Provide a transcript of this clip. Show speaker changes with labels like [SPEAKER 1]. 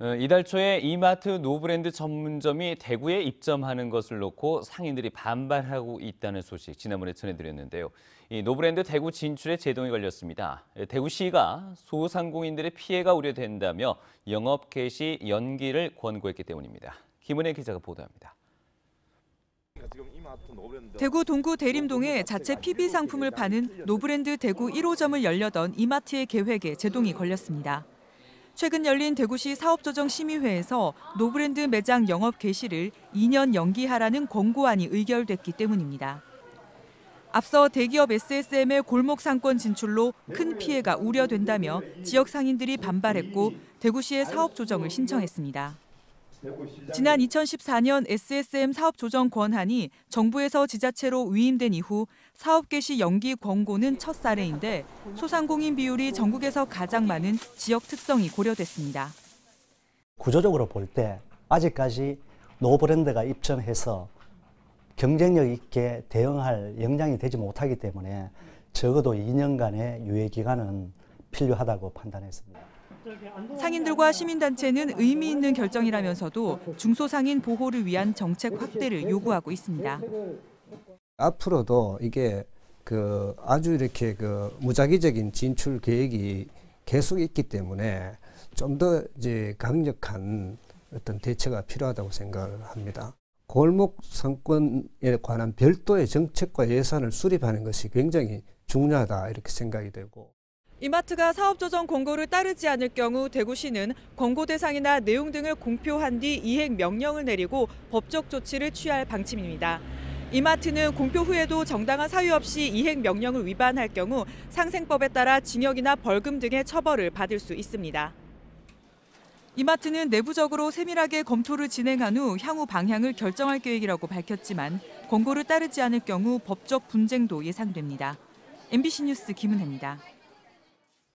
[SPEAKER 1] 어, 이달 초에 이마트 노브랜드 전문점이 대구에 입점하는 것을 놓고 상인들이 반발하고 있다는 소식 지난번에 전해드렸는데요. 이 노브랜드 대구 진출에 제동이 걸렸습니다. 대구시가 소상공인들의 피해가 우려된다며 영업 개시 연기를 권고했기 때문입니다. 김은혜 기자가 보도합니다.
[SPEAKER 2] 대구 동구 대림동에 자체 PB 상품을 파는 노브랜드 대구 1호점을 열려던 이마트의 계획에 제동이 걸렸습니다. 최근 열린 대구시 사업조정심의회에서 노브랜드 매장 영업 개시를 2년 연기하라는 권고안이 의결됐기 때문입니다. 앞서 대기업 SSM의 골목 상권 진출로 큰 피해가 우려된다며 지역 상인들이 반발했고 대구시에 사업 조정을 신청했습니다. 지난 2014년 SSM 사업 조정 권한이 정부에서 지자체로 위임된 이후 사업 개시 연기 권고는 첫 사례인데 소상공인 비율이 전국에서 가장 많은 지역 특성이 고려됐습니다.
[SPEAKER 3] 구조적으로 볼 때 아직까지 노브랜드가 입점해서 경쟁력 있게 대응할 역량이 되지 못하기 때문에 적어도 2년간의 유예 기간은 필요하다고 판단했습니다.
[SPEAKER 2] 상인들과 시민단체는 의미 있는 결정이라면서도 중소상인 보호를 위한 정책 확대를 요구하고 있습니다.
[SPEAKER 4] 앞으로도 이게 그 아주 이렇게 그 무작위적인 진출 계획이 계속 있기 때문에 좀 더 이제 강력한 어떤 대처가 필요하다고 생각을 합니다. 골목 상권에 관한 별도의 정책과 예산을 수립하는 것이 굉장히 중요하다 이렇게 생각이 되고
[SPEAKER 2] 이마트가 사업조정 권고를 따르지 않을 경우 대구시는 권고 대상이나 내용 등을 공표한 뒤 이행 명령을 내리고 법적 조치를 취할 방침입니다. 이마트는 공표 후에도 정당한 사유 없이 이행 명령을 위반할 경우 상생법에 따라 징역이나 벌금 등의 처벌을 받을 수 있습니다. 이마트는 내부적으로 세밀하게 검토를 진행한 후 향후 방향을 결정할 계획이라고 밝혔지만 권고를 따르지 않을 경우 법적 분쟁도 예상됩니다. MBC 뉴스 김은혜입니다.